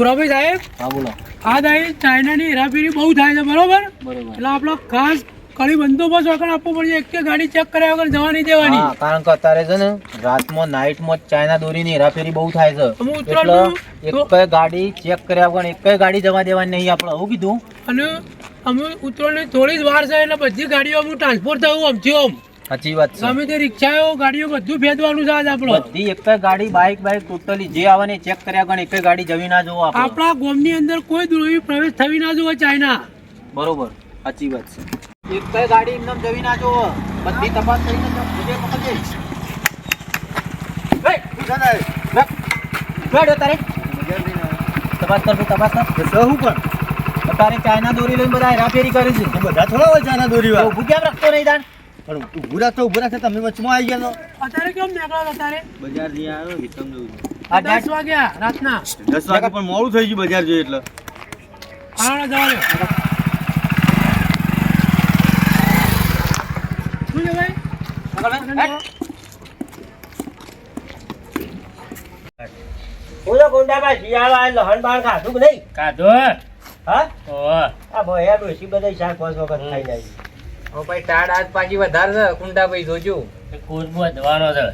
મુરાભાઈ સાહેબ? હા બોલો. આ દાઈ ચાઇનાની હેરાફેરી બહુ થાય છે બરોબર? એટલે આપણો ખાસ કડી બંદોબસ્ત વગર આપવો પડશે એક કે ગાડી ચેક કર્યા વગર જવા નહીં દેવાની. કારણ કે અત્યારે છે ને રાતમાં નાઇટમાં ચાઇના દોરીની હેરાફેરી બહુ થાય છે. એટલે એક ગાડી ચેક કર્યા વગર એક ગાડી જવા દેવાની નહીં આપણે આવું કીધું. અને અમે ઉતરવાની થોડી જ વાર છે એટલે બધી ગાડીઓ અમે ટ્રાન્સપોર્ટ થયું આમ. સાચી વાત છે. ગમે તે રિક્ષાઓ ગાડીઓ બધું ભેદવાનું છે આજ આપણો. બધી એક ગાડી બાઇક બાઇક ટોટલી જે આવે ને ચેક કર્યા ગણ એક ગાડી જવી ના જોવો આપણે. આપણા ગામની અંદર કોઈ દ્રોહી પ્રવેશ થવી ના જોવો ચાઇના. બરોબર સાચી વાત છે. એક ગાડી એકદમ જવી ના જોવો. બધી તપાસ કરીને જ બીજે પકડજે. એ. બેઠ. બેઠ તારે. તપાસ કર તું, તપાસ કર. હું પણ? તારે ચાઇના દોરી લઈને બધા હેરાફેરી કરી છે. બધા થોડા હોય ચાઇના દોરી વાળા ભૂખ્યા રાખતો નહીં તાણ? પણ ઉભરા તો ઉભરા છે તમે વચમાં આવી ગયા અત્યારે કેમ નીકળ્યા અત્યારે? બજાર જઈ આવ્યો વિક્રમ જોયું આ દસ વાગ્યા રાતના. દસ વાગે પણ મોડું થઈ ગયું બજાર જોયું એટલે. આણા જવા દે શું છે ભાઈ? ઓલો ગુંડામાં શિયાળો લહણ બાણ ખાધું કે નહીં? કાઢો હા. આ ભયા ડોશી બધા ચાર પાંચ વખત ખાઈ જાય ઓ ભાઈ ટાળ આજ પાછી વધારે છે કુંડા ભાઈ જોજો. કૂદ વધવાનો છે.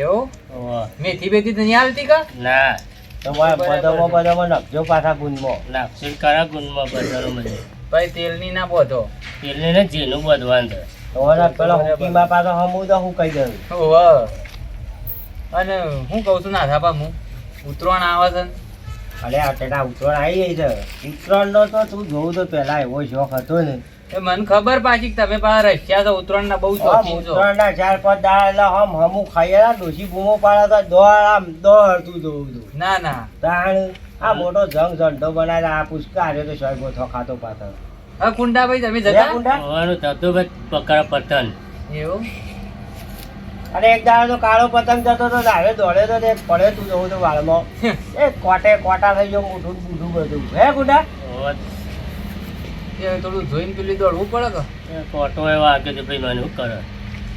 એવું. મેથી બેથી તો નહીં હાલતી કા? ના. બધામાં બધામાં નખજો પાછા ગુંદમાં નાખશો કરા ગુંદમાં બધા મને. ભાઈ તેલની ના બોધો. તેલની ને જેનું બધવાનું છે. તમારા પેલા હોકીમાં પાછો હમું તો હું કહી દઉં. ઓહો. અને હું કહું છું ના થાપા હું ઉતરાણ આવે છે. અરે આ ઉત્તરાયણ આવી ગઈ છે. ઉત્તરાયણનો તો તું જોઉં તો પેલા એવો શોખ હતો ને. એ મને ખબર પાછી તમે પા રશિયા તો ઉતરાણ ના બહુ શોખીન છો. ઉત્તરાયણના ચાર પાંચ દાડા એટલે હમ હમુ ખાઈ ડોસી બૂમો પાડા તો દોડ આમ દોડ તું જોઉં તું ના ના. તાણ આ મોટો જંગ ઝંડો બનાવેલા આ પુષ્કા હારે તો શોખ ગોથો ખાતો પાછળ હા કુંડા ભાઈ તમે જતા? કુંડા? હોવાનું થતું ભાઈ પકડ પતંગ. એવું? અને એક દાડો તો કાળો પતંગ જતો તો ધારે દોડે તો એક પડે તું જોઉં તો વાળમાં. એ કોટે કોટા થઈ ગયો મોટું બુઢું બધું. હે ઓહો. એ થોડું જોઈને પેલી દોડવું પડે કે? ફોટો એવો આગે છે ભાઈ મને કરે?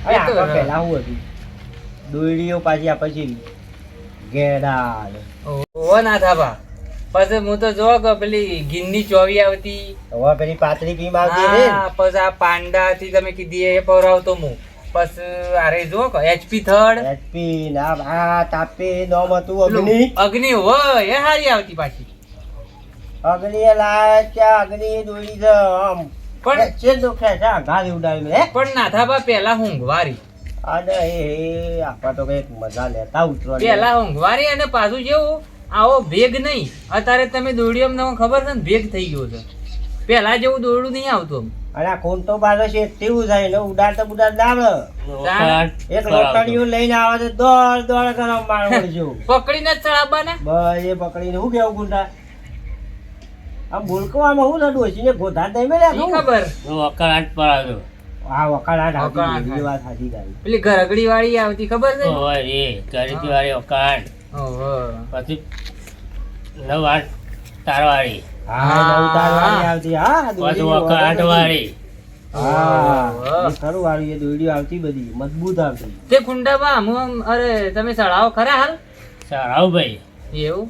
અરે એ તો આમાં પહેલા શું હતું. દોયડીઓ પાછી આ પછી ગેડા ઓહો ના થાપા પછી હું તો જો કે પેલી ગિન્ની ચોવી આવતી. હવે પેલી પાતળી ભીમ આવતી ને પછી આ પાંડા થી તમે કીધી એ પવરાવતો હું. પછી અરે જો કે એચપી થર્ડ એચપી ના આ તાપી નોમ હતું અગ્નિ. અગ્નિ હોય એ હારી આવતી પાછી. અગ્નિ લાય છે અગ્નિ એ દોડી છે આમ. પણ છે દુખે છે ઘાલી ઉડાવી લે પણ નાથાબા પેલા ઊંઘવારી. અરે એ આપા તો કંઈક મજા લેતા ઉતરો પેલા ઊંઘવારી અને પાછું જેવું આવો ભેગ નહીં. અત્યારે તમે એમ તમને ખબર છે ને ભેગ થઈ ગયો છે. પહેલા જેવું દોરડું નહીં આવતું અને આ ખૂન તો બાજુ છે તેવું થાય ને ઉડાડતા ઉડાડ ના આવે વખત એક. લોટડીયું લઈને આવે તો દોડ દોડ કરવા મારવા પકડીને જ ચડાવવાના? બસ એ પકડીને હું કેવું ગુંડા આમ બોલકવામાં હું લડું છે ને ગોધા દઈ મેળ્યા શું? ખબર? વકળાટ વકડાટ આ વકળાટ આવતી બધી વાત સાચી કરી પેલી ઘરગડી વાળી આવતી ખબર છે? ઓહો રે ઘરગડી વાળી વકળાટ ઓહો. પછી નવ આઠ તારવાળી. હા નવ તારવાળી આવતી. હા પછી વકળાટ વાળી ખરું વાળી એ આવતી બધી મજબૂત આવતી. તે કુંડામાં આમ આમ અરે તમે ચડાવો ખરા હાલ? સારાવ ભાઈ. એવું?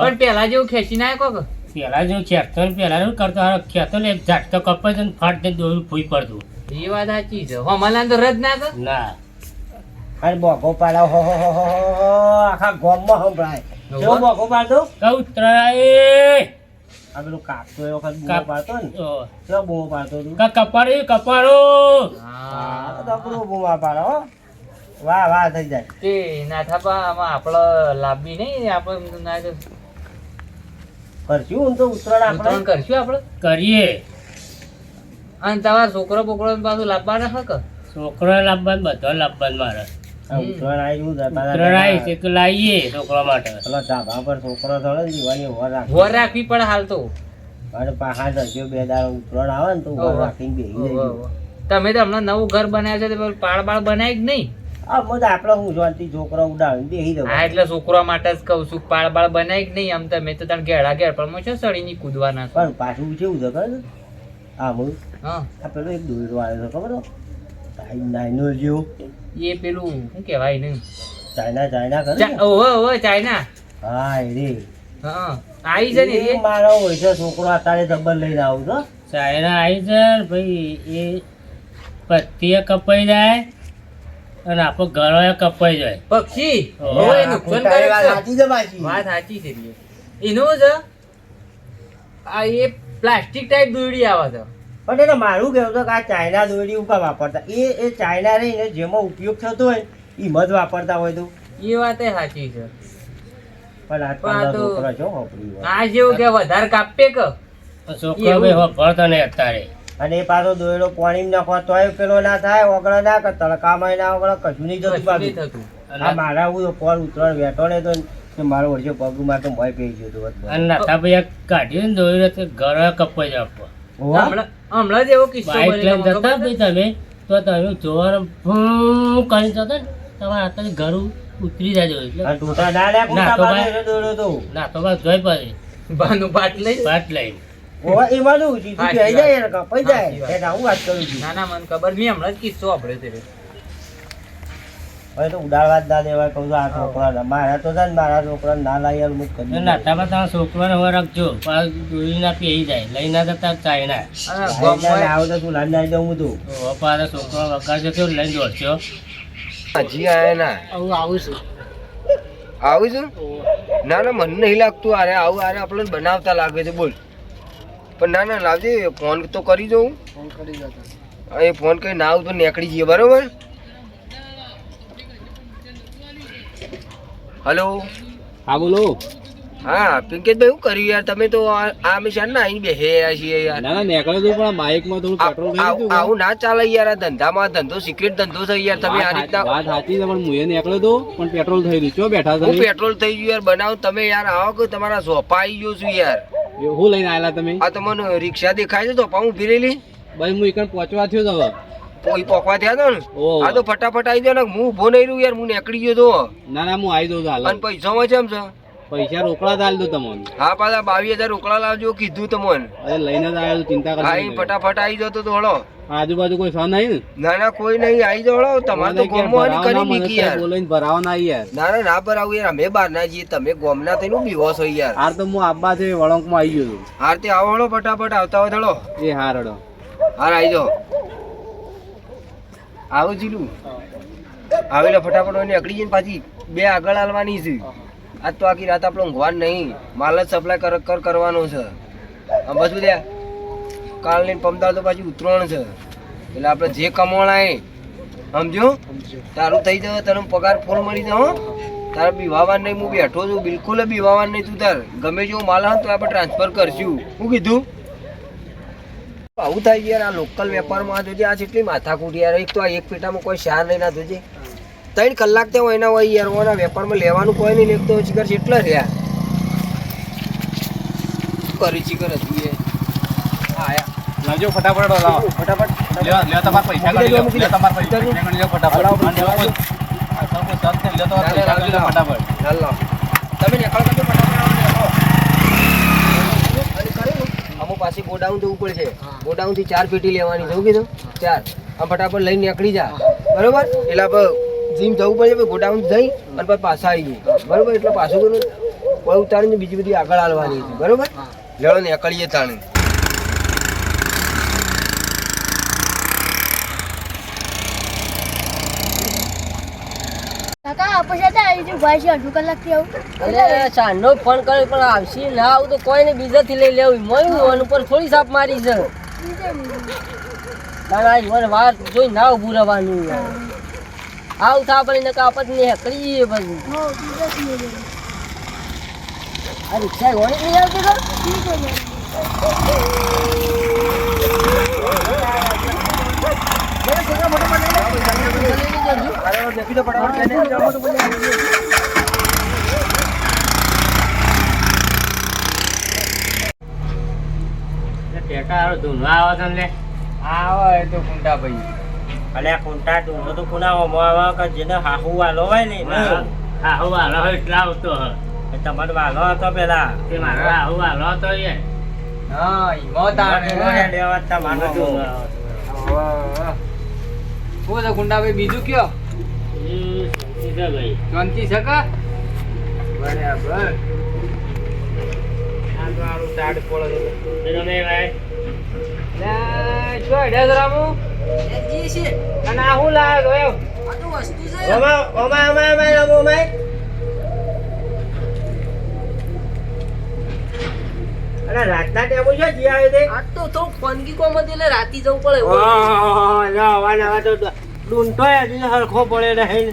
પણ પેલા જેવું ખેંચી નાખો કે પેલા જો ખેતો ને પેલા શું કરતો હારો ખેતો ને એક ઝાટકો કપાય છે ને ફાટ ને દોરું ફૂઈ પડતું. એ વાત સાચી છે. હમણાં તો રજ ના કર ના. અને બોગો પાડો હો હો હો આખા ગોમમાં સંભળાય. કેવો બોગો પાડતો? કૌતરાય. આ પેલું કાપતો એ વખત પાડતો ને. કેવો પાડતો તું? કા કપાડી હા. બૂમા પાડો વાહ વાહ થઈ જાય. તે નાથાપા આમાં આપણે લાંબી નહીં આપણે ના તો કરશું તો ઉત્તરાયણ ઉત્તરાયણ આપણે? કરશું આપણે? કરીએ. અને તમારા છોકરો બોકરો પાછું લાવવાના હક છોકરો લાવવાનું બધો લાવવાનું મારે. રાખવી પડે હાલ તો. તમે તો હમણાં નવું ઘર બનાવ્યું છે તો પાળ બાળ બનાવી જ નહીં. મત આપણે હું શાંતિ છોકરો ઉડાવીને બેસી દઉં હા એટલે છોકરા માટે જ કહું છું પાળ બાળ બનાવી કે નહીં આમ તમે તો તને ઘેડા ઘેર પણ છે સળી ની કૂદવાના છો. પણ પાછું કેવું છે ખબર છે? આ હું હા. આ પેલો એક આવ્યો છે ખબર છે? નાઈ- નાઈનો જેવો. એ પેલું શું કહેવાય ને ચાઇના ચાઇના કરે? ઓહો ઓહો ચાઇના. હા રે. હા આવી છે ને એ મારો હોય છે છોકરો અત્યારે ડબલ લઈને આવું છો ચાયના આવી છે ભાઈ એ પત્તીએ કપાઈ જાય. અને આપણો ગળો કપાઈ જાય. પક્ષી? નુકસાન કરે સાચી છે પાછી. વાત સાચી છે એનું છે આ એ પ્લાસ્ટિક ટાઈપ દોરડી આવે છે. પણ એને મારું કહેવું કે આ ચાઇના દોરડી ઉપર વાપરતા? એ એ ચાઇના રહીને જેમાં ઉપયોગ થતો હોય એમાં જ વાપરતા હોય તો. એ વાત સાચી છે. પણ આ તો-. આ જેવું કે વધારે કાપે કે? છોકરો? ભાઈ ભણતો નહીં અત્યારે. અને એ પાછો દોયડો પાણી નાખવા તોય પેલો ના થાય ઓગળો ના કે તડકામાં ના ઓગળો કશું નહીં થતું થતું. આ મારા હું તો ઉતરણ બેઠો ને તો મારો વર્ષે પગ તો મોય પી ગયો હતો અને નાતા ભાઈ કાઢ્યું ને દોયડો તો ઘર કપાઈ જાય હમણાં જ એવો કિસ્સો બાઇક લઈને જતા ભાઈ તમે તો તમે જોવાનું ફૂં કરી જતા ને તમારા હાથથી ઘર ઉતરી જાય એટલે. ના લે ના, તો ભાઈ- દોયડો તો. ના તો. બસ જોઈ પછી બાનું પાટ લઈ? પાટ લઈને. જાય ને કપાઈ જાય. એટલે હું વાત કરું છું. ના ના મને ખબર મેં હમણાં જ કિસ્સો વાપર્યો છે હવે તો ઉડાડવા જ ના દેવાય કહું આ છોકરાને. મારા તો છે ને મારા છોકરાને ના લાવી હું કરી છોકરાને હવે રાખજો. દોરી ના પી જાય. લઈ ના જતા ચાઇના આવું તો તું લાવી દઉં હું તો. તો પાછા છોકરો વગાડજો કેવું લઈને દોડશો હજી આયા ના. હું આવું છું. આવું છું? ના ના મને નહીં લાગતું અરે આવું અરે આપણને બનાવતા લાગે છે બોલ. પણ ના ના લાવજે ફોન તો કરી દઉં હા, એ ફોન કરી ના આવું તો નીકળી જઈએ બરોબર? હલો? હા બોલો. હા પિંકેતભાઈ શું કર્યું યાર? તમે તો આ મિશન ના અહીં બેહે છીએ યાર. ના ના નીકળ્યો તો પણ બાઇકમાં થોડું પેટ્રોલ આવું ના ચાલે યાર આ ધંધામાં ધંધો સિક્રેટ ધંધો છે યાર. તમે આ રીતના વાત સાચી છે પણ મુએ નીકળ્યો તો પણ પેટ્રોલ થઈ ગયું છો બેઠા હું પેટ્રોલ થઈ ગયું યાર બનાવ તમે યાર આવો કે તમારા સોફા આવી ગયો છું યાર. હું લઈને આવેલા તમે? આ તમને રિક્ષા દેખાય છે તો પાઉં ફીરેલી ભાઈ હું એકણ પહોંચવા થયો તો કોઈ પોકવા થયા તો ને? આ તો ફટાફટ આવી જાય ને હું ઊભો નહીં રહ્યું યાર હું નીકળી ગયો તો. ના ના હું આવી દઉં હાલ. અને પૈસામાં કેમ છે? પૈસા રોકડા જ આલી તમને. હા પાછા બાવીસ હજાર રોકડા લાવજો કીધું તમને. અરે લઈને જ આવ્યો ચિંતા હા ફટાફટ આવી જતો તો હળો. આજુબાજુ કોઈ સહ નહીં ને? ના ના કોઈ નહીં આવી હળો તમારે તો ગોમમાં કરી મૂકી યાર. બોલાઈને ભરાવા ના યાર. ના ના ના ભરાવું યાર. અમે બહાર ના જઈએ. તમે ગોમના થઈને હું બીવો છો યાર. હાર તો હું આબા છે વળંકમાં આવી ગયો છું. હાર તે આવો હળો ફટાફટ આવતા હોય હળો. એ હાર હડો હાર આવી જાઓ. આવું જીલું. આવેલો ફટાફટ હોય ને અકડી જઈને પાછી બે આગળ હાલવાની છે. આજ તો આખી રાત આપણે ઊંઘવાન નહીં. માલ જ સપ્લાય કર કર કરવાનો છે. બસ બધા. કાલ ને પમદાર તો પાછી ઉતરણ છે. એટલે આપણે જે કમાણા એ સમજો તારું થઈ જાય તને પગાર ફૂલ મળી જાય તારા તારે બીવાવાનું નહીં હું બેઠો છું બિલકુલ બીવાવાનું નહીં તું તાર. ગમે જેવું માલ તો આપણે ટ્રાન્સફર કરશું. શું કીધું? આવું થાય યાર આ લોકલ વેપારમાં જોજે આ જેટલી માથાકૂટ યાર. એક તો આ એક પેટામાં કોઈ શાર નહીં ના જોજે. ત્રણ કલાક ત્યાં એના હોય યાર ઓના વેપારમાં લેવાનું કોઈ નહીં લેખતો ચીકર કેટલા રહ્યા કરી ચીકર હતું એ? લાવજો ફટાફટ લાવો ફટાફટ. લ્યો લ્યો તમાર પૈસા ગણી લ્યો. લ્યો તમારા પૈસા. ગણી લ્યો ફટાફટ. લાવો અને લ્યો આ તમારા પૈસા ગણી લ્યો ફટાફટ. હાલ. લાવો. તમે નીકળો કરજો ફટાફટ અમુક પાછી ગોડાઉન જવું પડશે. ગોડાઉનથી ચાર પેટી લેવાની જવું કીધું? ચાર. આમ ફટાફટ લઈને નીકળી જા. બરોબર? એટલે આપણે જીમ જવું પડશે ગોડાઉન જઈ અને પછી પાછા આવી જઈએ બરોબર? એટલે પાછું કરું કોઈ ઉતારીને બીજી બધી આગળ હાલવાની છે. બરોબર? લેવો નીકળીએ તાણે કાકા પછી હતા આવી જુ ભાઈ છે અડધો કલાકથી આવું. અરે સાંજનો ફોન કર્યો પણ આવશે ના આવું તો કોઈને બીજાથી લઈ લેવું. મોયું એની ઉપર થોડી સાપ મારી છે. તારા મને વાત જોઈ ના ઊભું રહેવાનું આવું થા પણ નકા આપત ને હેકડી જઈએ લેવું. આ રિક્ષા જ નહીં આવતી તો. નીકળી દો ફટાફટ આવે છે ને લે. આવો એ તો કુંડા ભાઈ અલે આ કુંટા ટૂંકો તો કોના મોવા આવે કે જેને હાહુ વાલો હોય ને હાહુ વાલો હોય એટલે આવતો હ. તમારો વાલો હતો પેલા તે મારો આહુ વાલો હતો એ હા ઈમો લેવા તમારો. આવતો. શું છે કુંડા ભાઈ બીજું કયો એ છે ભાઈ. શાંતિ છે કા? બરાબર. રાતના ટેબુ છે જી આવે તે આ તો ફોનગી કોમ એટલે રાતી જવું પડે જો નવા તો ડૂંટોય હજી હરખો પડે નહીં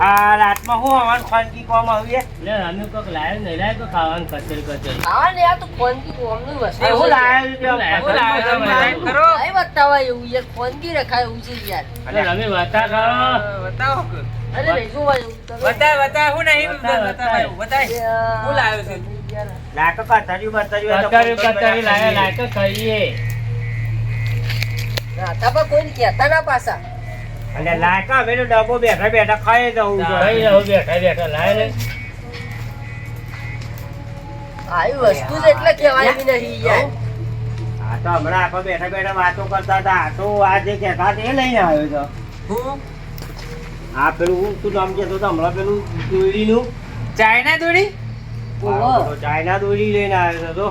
આ રાતમાં હું હવાનું ખાનગી કોમ આવી લે અમે કોક લાયો નહીં. લાયો તો ખાવાનું કચેરી કચેરી. હા ને આ તો ફોનગી કોમનું વસ્તુ એ હું. લાયા છો? સાહેબ ખરો? લાઈ બતાવાય એવું યાર ફોનગી રખાય એવું છે યાર. અરે રમે વાતા કરો બતાવો કે. અરે નહીં એવું તમે. બતાય બતાય હું નહીં બતાય બતાય હું લાવ્યો છું. તો કચેરી ફોન કરી કચેરી લાયો લાયો તો ખાઈએ. રાતા પર કોઈને કહેતા ના પાછા. અને લાકા અમે તો ડબ્બો બેઠા બેઠા ખાઈ જવું ખાઈ રહો બેઠા બેઠા લાય લે. આવી વસ્તુ જ એટલે કહેવાય નહીં યાર. આ તો હમણાં આપણે બેઠા બેઠા વાતો કરતા હતા. આ તો આ જે કહેતા હતા એ લઈને આવ્યો તો. હું? આ પેલું તું નામ કહેતો તો હમણાં પેલું દોરીનું ચાઇના દોડી પેલો ચાઇના દોરી લઈને આવ્યો હતો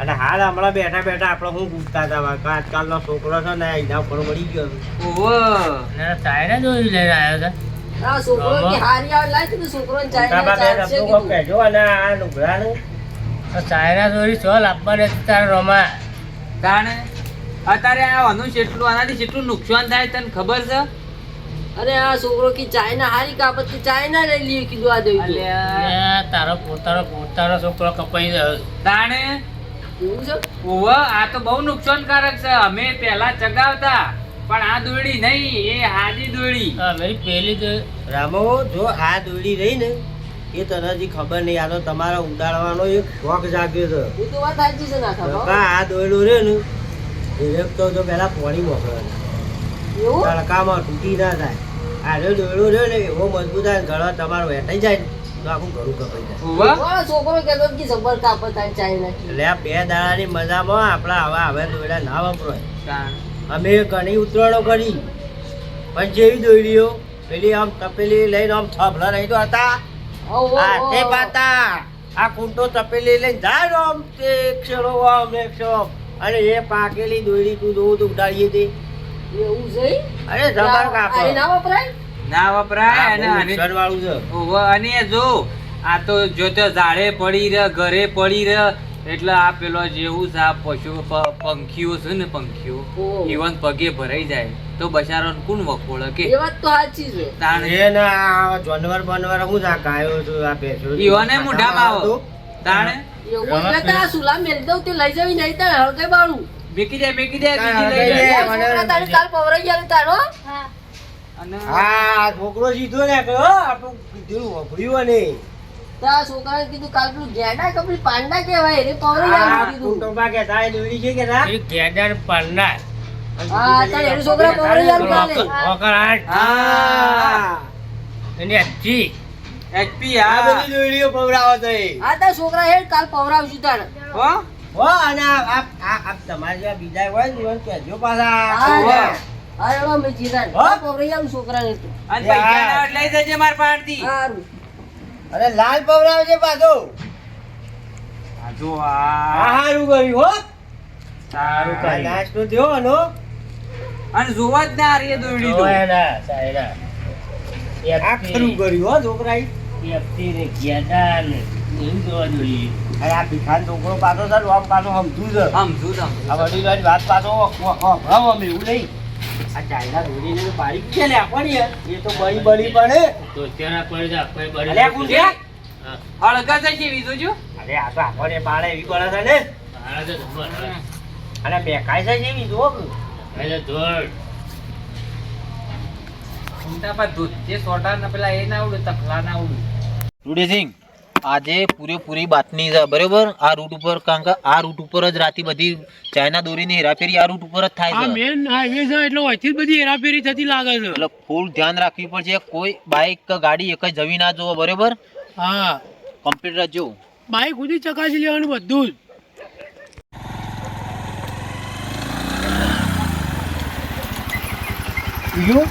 અને હાલ હમણાં બેઠા બેઠા આપણે હું પૂછતા હતા આજકાલનો છોકરો છે ને એના ઉપર મળી ગયો ઓહો. ના સાયરા દોરી લઈને આવ્યો હતો છોકરો કે હારી આવે છોકરો. કહેજો અને આ દોરી તારે રમા. તાણે? અત્યારે આ જેટલું આનાથી જેટલું નુકસાન થાય તને ખબર છે? અરે આ છોકરો કે ચાઇના હારી કાપત કે ચાઇના લઈ લઈએ કીધું આ દઈ અલે દો. આ, લે, તારો પોતાનો પોતાનો છોકરો કપાઈ ગયો. તાણે? એવું છે? આ તો બહુ નુકસાનકારક છે. અમે પહેલા ચગાવતા પણ આ દોડી નહીં એ હાજી દોડી હા પહેલી પેલી તો રામો જો આ દોડી રહી ને એ તને હજી ખબર નહીં. આ તો તમારા ઉડાડવાનો એક શોખ જાગ્યો છે. એ તો વાત સાચી છે નાખા આ દોડ્યું રહ્યો ને ડિરેક્ટ તો જો પહેલા પોણી મોકલે એવું? તડકામાં તૂટી ના થાય. આ રહ્યો દોડ્યું રહ્યો ને એવો મજબૂત થાય ને ગળા તમારો વેટાઈ જાય ને. તો આખું ઘરું કપાઈ જાય છોકરો કહેતો કે જબર કાપત આ ચાઇના એટલે આ બે દાડાની મજામાં આપણા આવા હવે દોયડા ના વપરાય. અમે ઘણી ઉતરણો કરી. પણ જેવી દોયડીઓ પેલી આમ તપેલી લઈને આમ થાંભલા રહી તો હતા. હાથે પાતા. આ કૂંટો તપેલી લઈને જાય ને આમ તે એક આમ એક અને એ પાકેલી દોયડી તું તો ઉડાડીએ તે. એવું છે? અરે જબર કાપો. ના વપરાય? ના વપરાય અને વાળું છે. અને જો આ તો જો તો ઝાડે પડી રહે ઘરે પડી રહે એટલે આ પેલો જેવું છે આ પશુ પંખીઓ છે ને પંખીઓ. ઈવન પગે ભરાઈ જાય તો બચારો કોણ વખોળે કે? એ વાત તો સાચી છે. તાણે એ ના આ જાનવર બનવર હું જા ગાયો છું આ પેશો છું. મુઢા મોઢામાં તાણે? એવું એટલે તા સુલા મેલ દઉં તે લઈ જવી નહીં તા હળકે બાળું. મેકી દે મેકી દે બીજી લઈ જાય લે. તારે કાલ પવરાઈ ગયા તારો? હા. હા છોકરો સીધો ને કે હો, આપણું કીધું વભર્યું ને તો આ છોકરાએ કીધું કાલ પેલું ગેડા કે પાંડા કહેવાય? એને પવરાઈ આ કીધું. કુટુંબા કે થાય દોરી છે કે ના? એ ગેડર પાડનાર હા તારે એનું છોકરા કાલે. હા. એની અચ્છી એચપી આ બધી દોરીઓ પવરાવો તો આ તાર છોકરા હેડ કાલ પવરાવશું તારે. હો? હો અને આ આ- આ આ તમારે બીજા હોય ને કહેજો પાછા. એવા મેં જીરા હા? પવરાઈ ગયા છોકરાને તો અને પૈસા લઈ જજે માર પાડતી. સારું. અને લાલ પવડાવજે પાછો. આ આ. આ હારું કર્યું હો. સારું કરી નાસ્તો અને જોવા જ ના રે દોડી તો. જોવાય સાયરા. આ ખરું કર્યું હો છોકરાએ. એફટી ને ગેડા ને. એવું જોવા જોઈએ. અને આ ભીખાન છોકરો પાછો છે આમ પાછો સમજુ છે. સમજુ તમ આ વડીલોની વાત પાછો ભરાવો અમે એવું નહીં. આ તો છે લે આપણી એ તો બળી બળી પડે તો તેના પડી જા કોઈ બળી અલ્યા કોણ છે અરે આ તો એવી ને. હારા તો બેકાય છે એટલે ધોળ. પર જે સોટા ને પેલા એ ના આવડે તકલા ના આવડે રૂડેસિંગ આજે પૂરેપૂરી બાતમી છે બરોબર? આ રૂટ ઉપર કારણ કે આ રૂટ ઉપર જ રાતી બધી ચાઇના દોરીની હેરાફેરી આ રૂટ ઉપર જ થાય છે. મેન હાઈવે છે એટલે અહીંથી જ બધી હેરાફેરી થતી લાગે છે. એટલે ફૂલ ધ્યાન રાખવી પડશે કોઈ બાઇક કે ગાડી એક જ જવી ના જોવો બરોબર? હા. કમ્પ્લીટ રહેજો બાઈક સુધી ચકાસી લેવાનું બધું જ. વિવાદ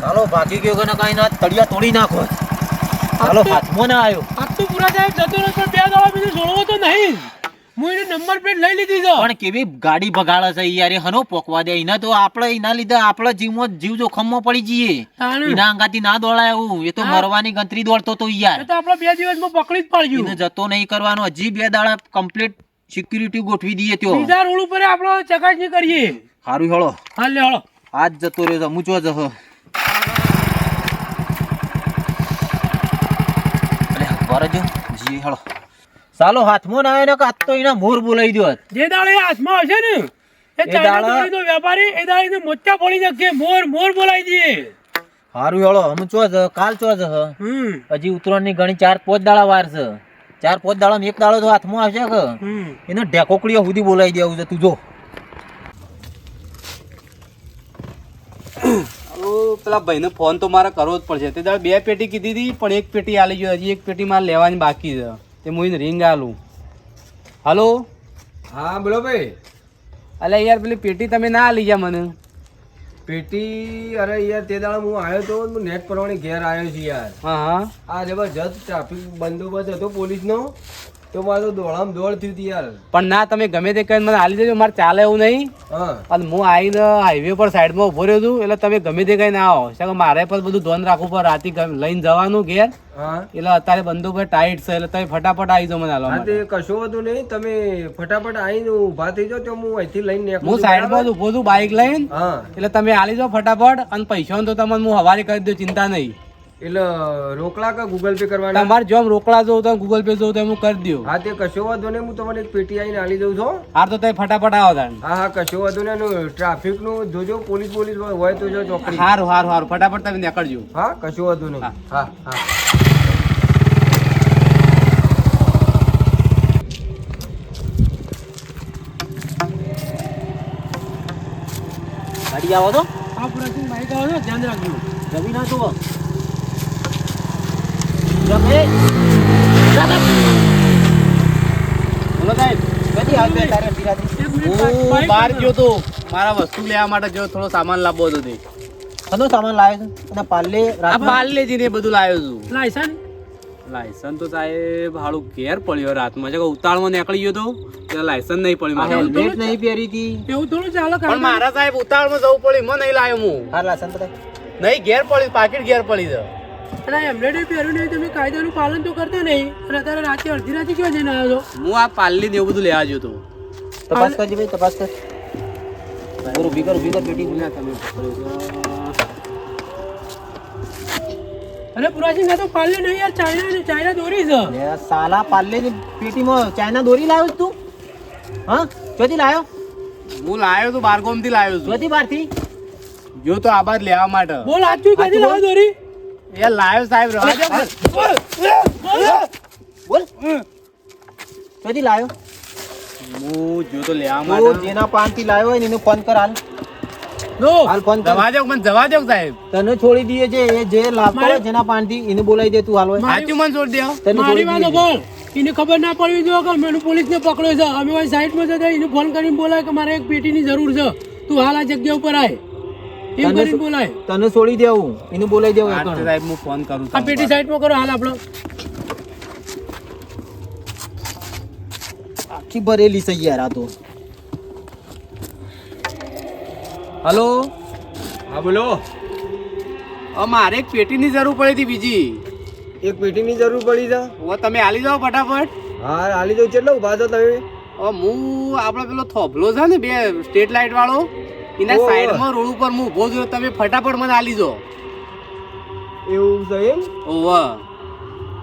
ચાલો ભાગી ગયો કે કઈ ના તળિયા તોડી નાખો. ચાલો હાથમાં ના આવ્યો. આજ તો પૂરા જાય જતો રહ્યો બે દાડા બીજું જોડવો તો નહીં. હું એને નંબર પ્લેટ લઈ લીધી છે. પણ કેવી ગાડી ભગાડે છે યાર હનો પોકવા દે. એના તો આપણે એના લીધે આપણે જીવમાં જીવ જોખમમાં પડી જઈએ. એના અંગાથી ના દોડાય એવું. એ તો મરવાની ગંતરી દોડતો તો યાર. તો આપણે બે દિવસમાં પકડી જ પાડ્યું. એને જતો નહીં કરવાનો. હજી બે દાડા કમ્પ્લીટ સિક્યુરિટી ગોઠવી દઈએ ત્યો બીજા રોડ ઉપર આપણે ચકાસણી કરીએ. સારું હેળો. હા લે હળો. આજ જતો રહ્યો છે. મૂચો જહ અરે વરજો જી. હેળો. ચાલો હાથમાં ના આવે ને કે તો એના મોર બોલાઈ દો જે દાડે હાથમાં આવશે ને એ દાડા- વેપારી એ દાડે મોટા પડી જશે મોર મોર બોલાઈ દે. હારું હેળો હમ ચો જ કાલ ચો જ હમ. હજી ઉતરણની ઘણી ચાર પાંચ દાડા વાર છે. ચાર પાંચ દાડા એક દાડો તો હાથમાં આવશે કે? એને ઢેકોકડીઓ સુધી બોલાઈ દેવું છે તું જો. પેલા ભાઈને ફોન તો મારે કરવો જ પડશે. તે દાડે બે પેટી કીધી હતી પણ એક પેટી આલી ગયો. હજી એક પેટી મારે લેવાની બાકી છે. તે હું એને રિંગ આલું. હલો હા બોલો ભાઈ. અલે યાર પેલી પેટી તમે ના લઈ ગયા મને. પેટી અરે યાર તે દાડા હું આવ્યો તો હું નેટ પરવાની ઘેર આવ્યો છું યાર. હા હા. આ જબરજસ્ત ટ્રાફિક બંદોબસ્ત હતો પોલીસનો. તો મારે દોડામ દોડ થયું હતી યાર. પણ ના તમે ગમે તે કરીને મને આલી દેજો મારે ચાલે એવું નહીં. પણ અને હું આવીને હાઈવે પર સાઈડમાં ઊભો રહ્યો છું એટલે તમે ગમે તે કઈ ના આવો. કારણ મારે પણ બધું ધોન રાખવું પડે રાતે લઈને જવાનું ઘેર. એટલે અત્યારે બંદોબસ્ત ટાઈટ છે એટલે તમે ફટાફટ આવી જાઓ મને હાલવા કશો હતું નહીં તમે ફટાફટ આવીને ઊભા થઈ જાઓ તો હું અહીંથી લઈને હું સાઈડમાં ઊભો છું બાઇક લઈને. એટલે તમે આલી જાઓ ફટાફટ અને પૈસા તો તમને હું હવારે કરી દઉં ચિંતા નહીં. એટલે રોકડા કે ગૂગલ પે કરવાના? તમારે જો રોકડા જોવું તો ગૂગલ પે જોવું તો હું કરી દઉં. હા તે કશો વાંધો નહીં હું તમને એક પેટી આવીને આલી દઉં છું હા. તો તમે ફટાફટ આવો તાણ. હા હા કશો વાંધો નહીં ટ્રાફિકનું જોજો પોલીસ પોલીસ હોય તો જો ચોકડી. સારું સારું સારું ફટાફટ તમે નીકળજો. હા કશો વાંધો નહીં. હા. હા હા. ગાડી આવો તો. આ પુરાતન બાઈક આવો ધ્યાન રાખજો. રવિ ના જુઓ રમે બોલો સાહેબ કદી આવશે તારે અડધી રાતે? એક મિનિટ હું બહાર ગયો તો મારા વસ્તુ લેવા માટે જો થોડો સામાન લાવવો હતો તે. કનો સામાન લાવ્યો છે? અને પાર્લે પાર્લેજી ને બધું લાવ્યો છું. લાયસન્સ? લાયસન્સ તો સાહેબ હાળું ઘેર પડ્યો રાતમાં. કે ઉતાળમાં નીકળી ગયો તો ત્યાં લાયસન્સ નહીં પડ્યું મારે. હેલ્મેટ નહીં પહેરી હતી. એવું થોડું ચાલો પણ મારા સાહેબ ઉતાળમાં જવું પડ્યું મને નહીં લાવ્યો હું. બધા નહીં ઘેર પડ્યું પાકીટ ઘેર પડી છે. અને એમ્બ્રોઇડરી પહેર્યું નહીં તમે કાયદાનું પાલન તો કરતા નહીં. અને અત્યારે રાતે અડધી રાતે કેવા જઈને આવ્યો છો? હું આ પાલની ને એવું બધું લેવા ગયો તપાસ કરજે ભાઈ તપાસ કર. બરો બીકર બીકર પેટી ના તમે. અરે પુરાજી ના તો પાલ્લે નહીં યાર ચાઇના ચાઇના દોરી છે. સાલા પાર્લે ની પેટીમાં ચાઇના દોરી લાવ્યો તું? હા? ચોથી લાવ્યો હું લાવ્યો તો બારગોમથી લાવ્યો છું ચોથી ગયો તો આ લેવા માટે. બોલ આજુ ક્યાંથી લાવો દોરી? એ લાવ્યો સાહેબ રવા દે. બોલ ક્યાંથી લાયો? હું જો તો લેવા માંડો માટે જેના પાનથી લાયો હોય ને એને ફોન કર હાલ. લો. હાલ ફોન કર. જવા દો મને જવા દો સાહેબ. તને છોડી દઈએ છે એ જે લાવતો હોય જેના પાનથી એને બોલાવી દે તું હાલ હોય. સાચું મને છોડી દો તને મારી વાતો બોલ. એને ખબર ના પડવી જોઈએ કે મેં પોલીસને પકડ્યો છે. અમે સાઈડમાં છે તો એને ફોન કરીને બોલાય કે મારે એક પેટીની જરૂર છે. તું હાલ આ જગ્યા ઉપર આય. એમ તને કરીને બોલાય. તને છોડી દેવું એને બોલાવી દેવું સાહેબ હું ફોન કરું આ પેટી સાઈડમાં કરો હાલ આપણો. આખી ભરેલી છે યાર આ તો. હલો? હા બોલો. મારે એક પેટીની જરૂર પડી હતી બીજી. એક પેટીની જરૂર પડી છે? હવે તમે આલી જાઓ ફટાફટ. હા હાલી જાઉં કેટલો ઊભા છો તમે? હું આપણે પેલો થોભલો છે ને બે સ્ટેટ લાઇટ વાળો. એના સાઈડમાં રોડ ઉપર હું ઊભો છું તમે ફટાફટ મને આલી જાઓ એવું છે એમ? ઓહ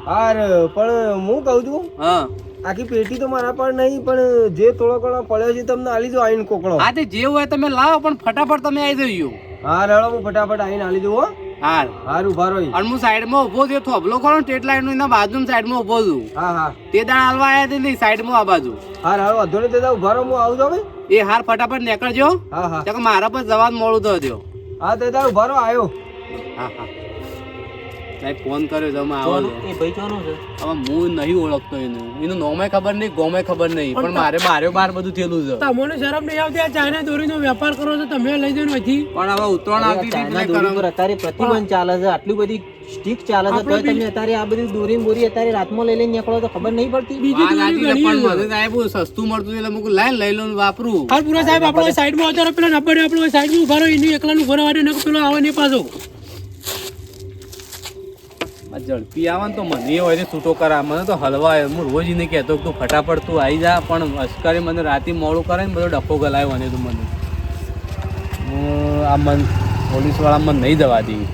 હાર પણ હું કહું છું હા. આખી પેટી તો મારા પર નહીં પણ જે થોડો ઘણો પડ્યો છે તમને આલી દો આવીને કોકડો. હા તે જે હોય તમે લાવો પણ ફટાફટ તમે આવી જજો. હા રડો હું ફટાફટ આવીને આલી દઉં હો. હા હારું ઊભા રહો અને હું સાઈડમાં ઊભો થયો થોભલો ને સ્ટેટ લાઇટ નો એના બાજુ સાઈડમાં ઊભો છું. હા હા. તે દાળ હાલવા આવ્યા તે નહીં સાઈડમાં આ બાજુ. હાર હાર વધો ને દાદા ઊભા રહો હું આવું હવે? એ હાર ફટાફટ નીકળજો. હા હા. કે મારા પર જવાબ મોડું થયો. હા તે ઊભા રહો આવ્યો હા હા. સાહેબ ફોન કર્યો તમે આવો એ ભાઈ ચોનો છે? હવે હું નહીં ઓળખતો એનું. એનું નોમે ખબર નહીં ગોમે ખબર નહીં. પણ મારે બારે બાર બધું થયેલું છે. તમને શરમ નહીં આવતી આ ચાઇના દોરીનો વેપાર કરો છો તમે લઈ જઈને નથી પણ હવે ઉત્તરાયણ આવતી હતી ચાઇના દોરી પર અત્યારે પ્રતિબંધ ચાલે છે આટલી બધી સ્ટીક ચાલે છે તો તમે અત્યારે આ બધી દોરી મોરી બોરી અત્યારે રાતમાં લઈ લઈને નીકળો તો ખબર નહીં પડતી. બીજી દોરી ઘણી પણ મને સાહેબ સસ્તું મળતું એટલે મૂકું લાઈન લઈ લઉં વાપરું. હાલ પૂરા સાહેબ આપણો સાઈડમાં અત્યારે પેલા નંબર આપણો સાઈડમાં ઊભા રહો એનું એકલાનું ઘર વાળે નકો પેલો આવે નહીં પાછો. ઝડપી આવે ને તો મને હોય ને છૂટો કરા. મને તો હલવા. હું રોજ એને કહેતો તું ફટાફટ તું આવી જા, પણ અસ્કરે મને રાતે મોડું કરે ને બધો ડફો ગલાયો અને તો મને. આ મન પોલીસવાળા મને નહીં દવા દી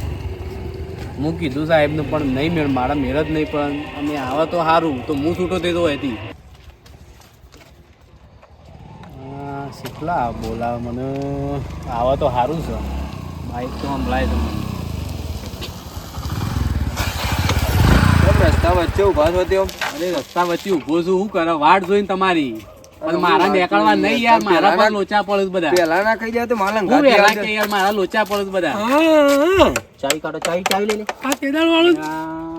હું કીધું સાહેબને પણ નહીં મેળ, મારા મેળ જ નહીં, પણ અમે આવે તો સારું તો હું છૂટો થતો હતી શીખલા બોલાવે મને? આવે તો સારું છે બાઈક તો સંભળાય છે મને રસ્તા વચ્ચે ઊભા છો તેઓ અરે રસ્તા વચ્ચે ઊભો છું શું કરે? વાટ જોઈને તમારી. પણ મારા નીકળવા નહીં યાર મારા પર લોચા પડે બધા. પેલા ના કહી દે તો માલંગ હું પેલા કે યાર મારા લોચા પડે બધા. હા ચાવી કાઢો ચાવી ચાવી લઈ લે આ તેદાળ વાળું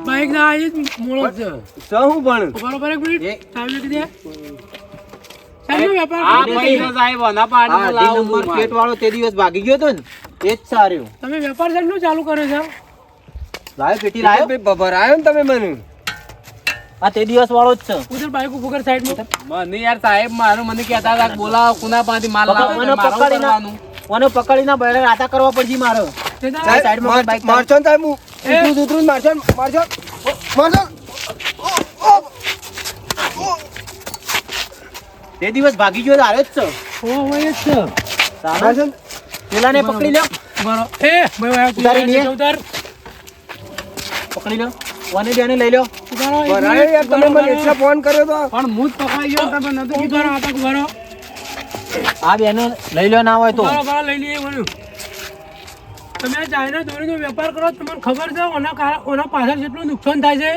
બાઈક ના આવી મોળો છે. શું પણ? બરોબર એક મિનિટ. ટાઈમ લખી દે આ પૈસા સાહેબ આના પાડી આ તો જે લાવું નંબર છું વાળો તે દિવસ ભાગી ગયો તો ને એ જ સારું. તમે વેપાર ચાલુ કર્યો છે? લાયો પેટી લાયો. ભરાયો ને તમે મને. આ તે દિવસ વાળો જ છે. ઉધર બાઈક ઉપર સાઈડમાં મને યાર સાહેબ મારું મને કહેતા હતા કે બોલાવો કુના પાથી માલ લાવો? મને પકડી ના મને પકડી ના બળે રાતા કરવા પડશે મારો. સાઈડમાં બાઈક મારજો ને તમે ઉતરું ઉતરું મારજો મારજો મારશો તે દિવસ ભાગી ગયો તો હારે જ છે. ઓ હોય જ છે. પેલાને પકડી લ્યો. બરો એ ભાઈ ઉતારી. ઉતાર પકડી લો. વને બેને લઈ તમે મને એટલા ફોન કર્યો તો. પણ હું જ પકડાઈ ગયો તમે નતું કીધું. આ આટક ભરો આ બેને લઈ લો ના હોય તો. લઈ લઈએ વળ્યું તમે ચાઇના દોરીનો વેપાર કરો તમને ખબર છે ઓના ઓના પાછળ જેટલું નુકસાન થાય છે?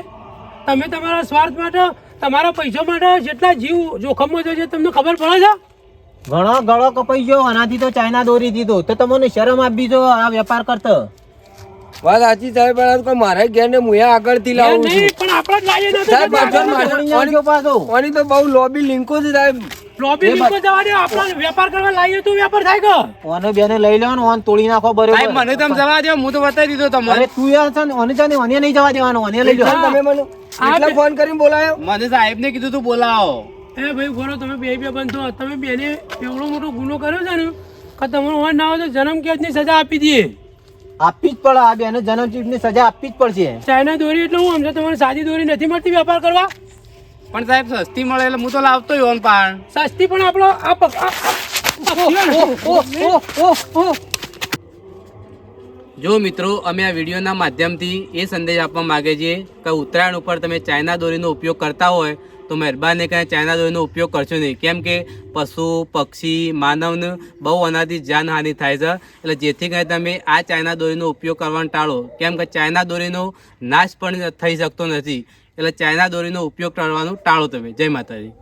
તમે તમારા સ્વાર્થ માટે તમારા પૈસા માટે જેટલા જીવ જોખમમાં છે તમને ખબર પડે છે? ઘણો ગળો કપાઈ ગયો આનાથી તો ચાઇના દોરી દીધો. તો તમને શરમ આપી જો આ વેપાર કરતો. વાત સાચી સાહેબ પણ આ તો મારે ઘેર ને હું આગળથી લાવું છું. નહીં પણ આપણે જ લાવીએ સાહેબ, પાછો તો બહુ લોબી લિંકો છે સાહેબ. લોબી લીકો જવા દે આપણે વેપાર કરવા લાવીએ તો વેપાર થાય કે? ઓને બેને લઈ લ્યો ને ઓન તોડી નાખો સાહેબ મને તમે જવા દો હું તો બતાવી દીધો તમને. અરે તું યાર છે ને ઓને છે ઓને નહીં જવા દેવાનો ઓને લઈ લો તમે મને? એટલા ફોન કરીને બોલાયો? મને સાહેબ ને કીધું તું બોલાવો. એ ભાઈ બોલો તમે બે બે બંધો તમે બેને એવડો મોટો ગુનો કર્યો છે ને કે તમારો ના હોય તો જન્મ કેદની સજા આપી દઈએ. આપવી જ પડે આ બેને જન્મચીટની સજા આપવી જ પડશે. ચાઇના દોરી એટલે હું સમજો તમારે સાદી દોરી નથી મળતી વેપાર કરવા. પણ સાહેબ સસ્તી મળે એટલે હું તો લાવતો હોઉં પણ. સસ્તી પણ આપણો આ પક- આ- આ- જો મિત્રો અમે આ વિડીયોના માધ્યમથી એ સંદેશ આપવા માગે છીએ કે ઉત્તરાયણ ઉપર તમે ચાઇના દોરીનો ઉપયોગ કરતા હોય તો મહેરબાની કરીને ચાઇના દોરીનો ઉપયોગ કરશો નહીં. કેમ કે પશુ, પક્ષી, માનવને બહુ આનાથી જાનહાનિ થાય છે. એટલે જેથી કરીને તમે આ ચાઇના દોરીનો ઉપયોગ કરવાનું ટાળો. કેમ કે ચાઇના દોરીનો નાશ પણ થઈ શકતો નથી. એટલે ચાઇના દોરીનો ઉપયોગ કરવાનું ટાળો તમે. જય માતાજી.